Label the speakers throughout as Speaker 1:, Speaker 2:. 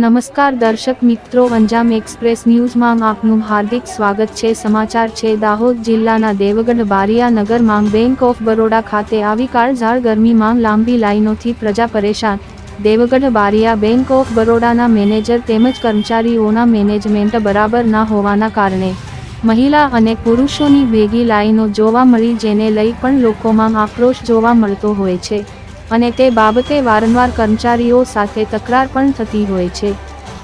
Speaker 1: નમસ્કાર દર્શક મિત્રો અંજામ એક્સપ્રેસ ન્યૂઝમાં આપનું હાર્દિક સ્વાગત છે. સમાચાર છે, દાહોદ જિલ્લાના દેવગઢ બારિયા નગરમાં બેંક ઓફ બરોડા ખાતે આવી કાળઝાળ ગરમીમાં લાંબી લાઈનોથી પ્રજા પરેશાન. દેવગઢ બારિયા બેંક ઓફ બરોડાના મેનેજર તેમજ કર્મચારીઓના મેનેજમેન્ટ બરાબર ના હોવાના કારણે મહિલા અને પુરુષોની ભેગી લાઈનો જોવા મળી, જેને લઈ પણ લોકોમાં આક્રોશ જોવા મળતો હોય છે. અને તે બાબતે વારંવાર કર્મચારીઓ સાથે તકરાર પણ થતી હોય છે.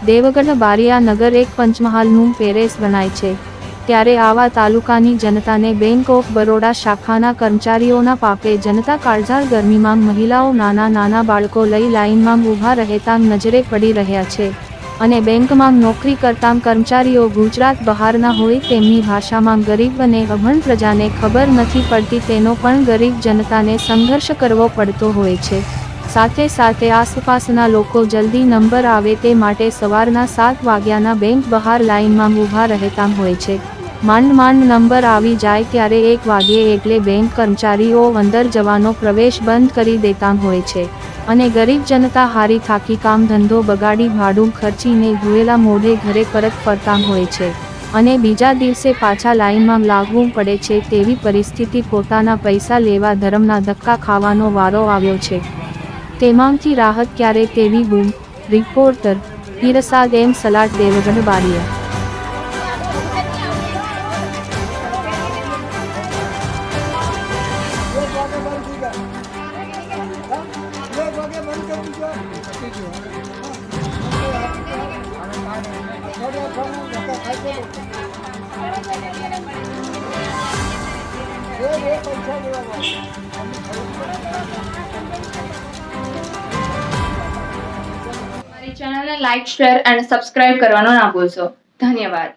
Speaker 1: દેવગઢ બારિયા નગર એક પંચમહાલનું પેરેસ ગણાય છે. ત્યારે આવા તાલુકાની જનતાને બેંક ઓફ બરોડા શાખાના કર્મચારીઓના પાપે જનતા કાળઝાળ ગરમીમાં મહિલાઓ નાના નાના બાળકો લઈ લાઇનમાં ઊભા રહેતા નજરે પડી રહ્યા છે. અને બેંકમાં નોકરી કરતા કર્મચારીઓ ગુજરાત બહારના હોય તેમની ભાષામાં ગરીબ અને અભણ પ્રજાને ખબર નથી પડતી, તેનો પણ ગરીબ જનતાને સંઘર્ષ કરવો પડતો હોય છે. સાથે સાથે આસપાસના લોકો જલ્દી નંબર આવે તે માટે સવારના સાત વાગ્યાના બેંક બહાર લાઇનમાં ઊભા રહેતા હોય છે. માંડ માંડ નંબર આવી જાય ત્યારે એક વાગ્યે એટલે બેંક કર્મચારીઓ અંદર જવાનો પ્રવેશ બંધ કરી દેતા હોય છે. અને ગરીબ જનતા હારી થાકી કામ ધંધો બગાડી ભાડું ખર્ચીને ધોયેલા મોઢે ઘરે પરત ફરતા હોય છે. અને બીજા દિવસે પાછા લાઈનમાં લાગવું પડે છે તેવી પરિસ્થિતિ પોતાના પૈસા લેવા ધર્મના ધક્કા ખાવાનો વારો આવ્યો છે. તેમાંથી રાહત ક્યારે તેવી બૂમ? રિપોર્ટર હિરસાદ એમ સલાટ દેવગઢ બારિયા
Speaker 2: પૈસા લેવા
Speaker 3: મારી ચેનલને લાઈક શેર અને સબસ્ક્રાઇબ કરવાનો ના ભૂલશો. ધન્યવાદ.